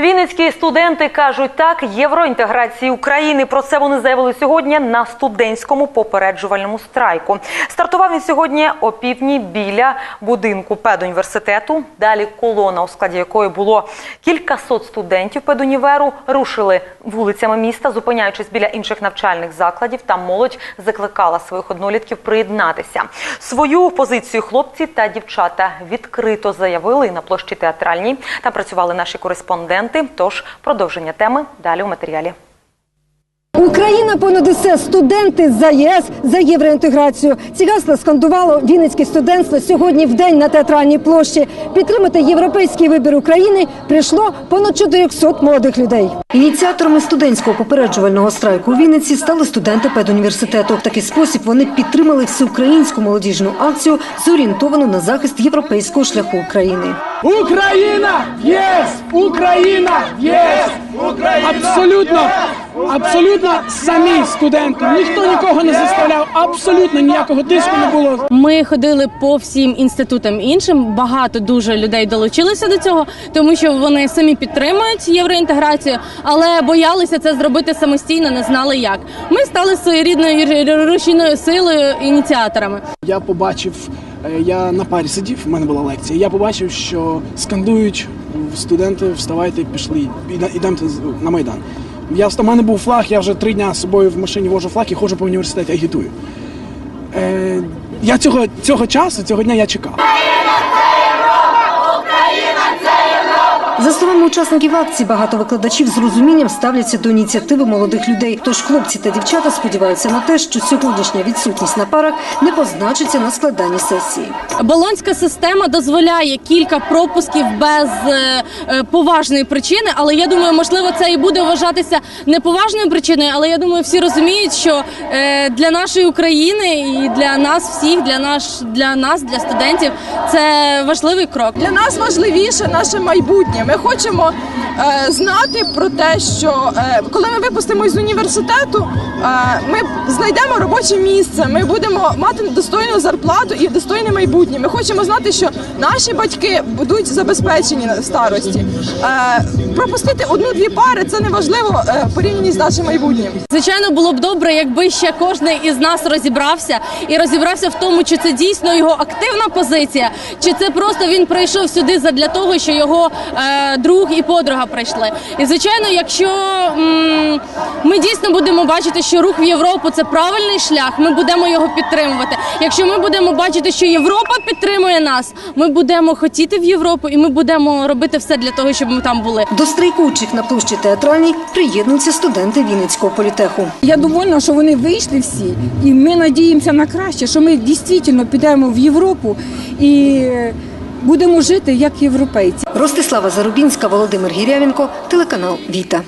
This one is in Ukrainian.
Вінницькі студенти кажуть так євроінтеграції України. Про це вони заявили сьогодні на студентському попереджувальному страйку. Стартував він сьогодні о півдні біля будинку педуніверситету. Далі колона, у складі якої було кількасот студентів педуніверу, рушили вулицями міста, зупиняючись біля інших навчальних закладів. Там молодь закликала своїх однолітків приєднатися. Свою позицію хлопці та дівчата відкрито заявили на площі театральній. Там працювали наші кореспонденти. Тож продовження теми далі у матеріалі. Україна понад усе студенти за ЄС за євроінтеграцію. Ці гасла скандувало Вінницьке студентство сьогодні в день на театральній площі. Підтримати європейський вибір України прийшло понад 400 молодих людей. Ініціаторами студентського попереджувального страйку у Вінниці стали студенти педуніверситету. В такий спосіб вони підтримали всеукраїнську молодіжну акцію, зорієнтовану на захист європейського шляху України. Україна єс! Україна єс! Абсолютно, абсолютно самі студенти. Ніхто нікого не заставляв, абсолютно ніякого тиску не було. Ми ходили по всім інститутам іншим. Багато дуже людей долучилися до цього, тому що вони самі підтримують євроінтеграцію, але боялися це зробити самостійно, не знали як. Ми стали своєрідною рушійною силою ініціаторами. Я побачив, я на парі сидів, в мене була лекція. Я побачив, що скандують студенти, вставайте, пішли, іде- ідемте на майдан. Я у мене був флаг, я вже три дня з собою в машині вожу флаг і ходжу по університеті, агітую. Е, я цього, цього часу, цього дня я чекав. За словами учасників акції, багато викладачів з розумінням ставляться до ініціативи молодих людей. Тож хлопці та дівчата сподіваються на те, що сьогоднішня відсутність на парах не позначиться на складанні сесії. Болонська система дозволяє кілька пропусків без е, е, поважної причини, але я думаю, можливо, це і буде вважатися неповажною причиною. Але я думаю, всі розуміють, що е, для нашої України і для нас всіх, для наш для нас, для студентів, це важливий крок. Для нас важливіше наше майбутнє. Ми хочемо е, знати про те, що е, коли ми випустимо з університету, е, ми знайдемо робоче місце. Ми будемо мати достойну зарплату і достойне майбутнє. Ми хочемо знати, що наші батьки будуть забезпечені на старості. Е, пропустити одну-дві пари це не важливо е, в порівнянні з нашим майбутнім. Звичайно, було б добре, якби ще кожен із нас розібрався і розібрався в тому, чи це дійсно його активна позиція, чи це просто він прийшов сюди задля того, що його е, друг і подруга прийшли. І звичайно, якщо м, ми дійсно будемо бачити, що рух в Європу це правильний шлях, ми будемо його підтримувати. Якщо ми будемо бачити, що Європа підтримує нас, ми будемо хотіти в Європу, і ми будемо робити все для того, щоб ми там були. До страйкуючих на площі театральній приєднуються студенти Вінницького політеху. Я довольна, що вони вийшли всі, і ми надіємося на краще, що ми дійсно підемо в Європу і будемо жити як європейці. Ростислава Зарубінська, Володимир Гірявенко, телеканал Віта.